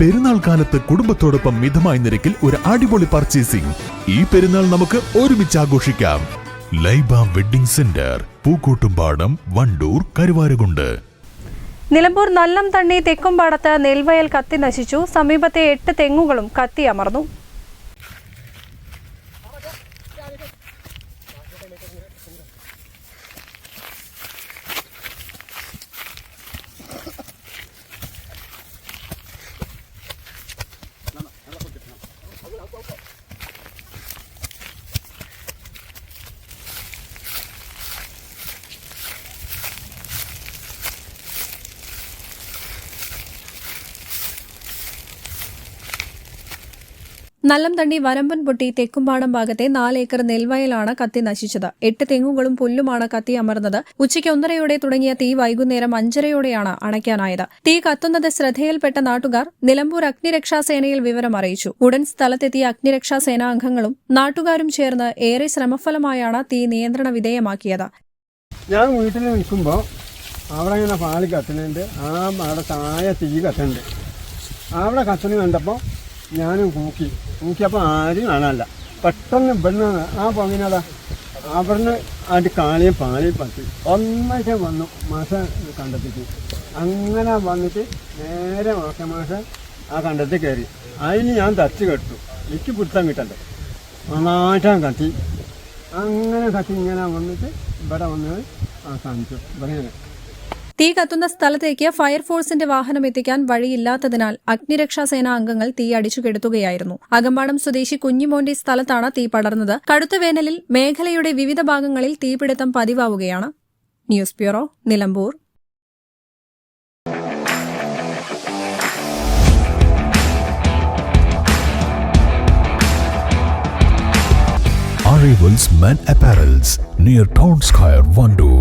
പെരുന്നാൾ കാലത്ത് കുടുംബത്തോടൊപ്പം മിതമായ നിരക്കിൽ ഒരു അടിപൊളി പർച്ചേസിംഗ് ഈ പെരുന്നാൾ നമുക്ക് ഒരുമിച്ച് ആഘോഷിക്കാം. Laiba wedding centre Pookkottumpadam Wandoor Karuvarakundu. Nilambur നല്ലം തണ്ണി തെക്കുംപാടത്ത് നെൽവയൽ കത്തി നശിച്ചു. സമീപത്തെ എട്ട് തെങ്ങുകളും കത്തി നല്ലംതണ്ടി വരമ്പൻ പൊട്ടി തെക്കുംപാടം ഭാഗത്തെ നാലേക്കർ നെൽവയലാണ് കത്തി നശിച്ചത്. എട്ട് തെങ്ങുകളും പുല്ലുമാണ് കത്തി അമർന്നത്. ഉച്ചയ്ക്ക് ഒന്നരയോടെ തുടങ്ങിയ തീ വൈകുന്നേരം അഞ്ചരയോടെയാണ് അണയ്ക്കാനായത്. തീ കത്തുന്നത് ശ്രദ്ധയിൽപ്പെട്ട നാട്ടുകാർ നിലമ്പൂർ അഗ്നിരക്ഷാസേനയിൽ വിവരം അറിയിച്ചു. ഉടൻ സ്ഥലത്തെത്തിയ അഗ്നിരക്ഷാസേനാ അംഗങ്ങളും നാട്ടുകാരും ചേർന്ന് ഏറെ ശ്രമഫലമായാണ് തീ നിയന്ത്രണ വിധേയമാക്കിയത്. ഞാൻ വീട്ടിൽ നിൽക്കുമ്പോൾ അവിടെ ഇങ്ങനെ പാൽ കത്തുന്നുണ്ട്. ആ അവിടെ താഴെ തീ കത്തുന്നുണ്ട്. അവിടെ കത്തുന്ന കണ്ടപ്പോൾ ഞാനും കൂക്കി. കൂക്കിയപ്പോൾ ആരും കാണാനല്ല. പെട്ടെന്ന് ഇവിടുന്ന് ആ പൊങ്ങിനതാ അവിടുന്ന് അതിന്റെ കാളിയും പാലിയും പറ്റി ഒന്നായിട്ട് വന്നു മാഷ കണ്ടെത്തിച്ചു അങ്ങനെ വന്നിട്ട് നേരെ മാഷ മാഷ ആ കണ്ടത്തിൽ കയറി. അതിന് ഞാൻ തച്ച് കെട്ടു. എനിക്ക് പിടുത്തം കിട്ടണ്ടേ? നന്നായിട്ടാൻ കത്തി. അങ്ങനെ കത്തി ഇങ്ങനെ വന്നിട്ട് ഇവിടെ വന്നത് ആ കാണിച്ചു ഇവിടെ തീ കത്തുന്ന സ്ഥലത്തേക്ക് ഫയർഫോഴ്സിന്റെ വാഹനം എത്തിക്കാൻ വഴിയില്ലാത്തതിനാൽ അഗ്നിരക്ഷാസേനാ അംഗങ്ങൾ തീ അടിച്ചുകെടുത്തുകയായിരുന്നു അകമ്പാടം സ്വദേശി കുഞ്ഞിമോന്റെ സ്ഥലത്താണ് തീ പടർന്നത്. കടുത്ത വേനലിൽ മേഖലയുടെ വിവിധ ഭാഗങ്ങളിൽ തീപിടുത്തം പതിവാവുകയാണ്. News bureau Nilambur. Arrivals Men Apparels near Town Square, Vandoor.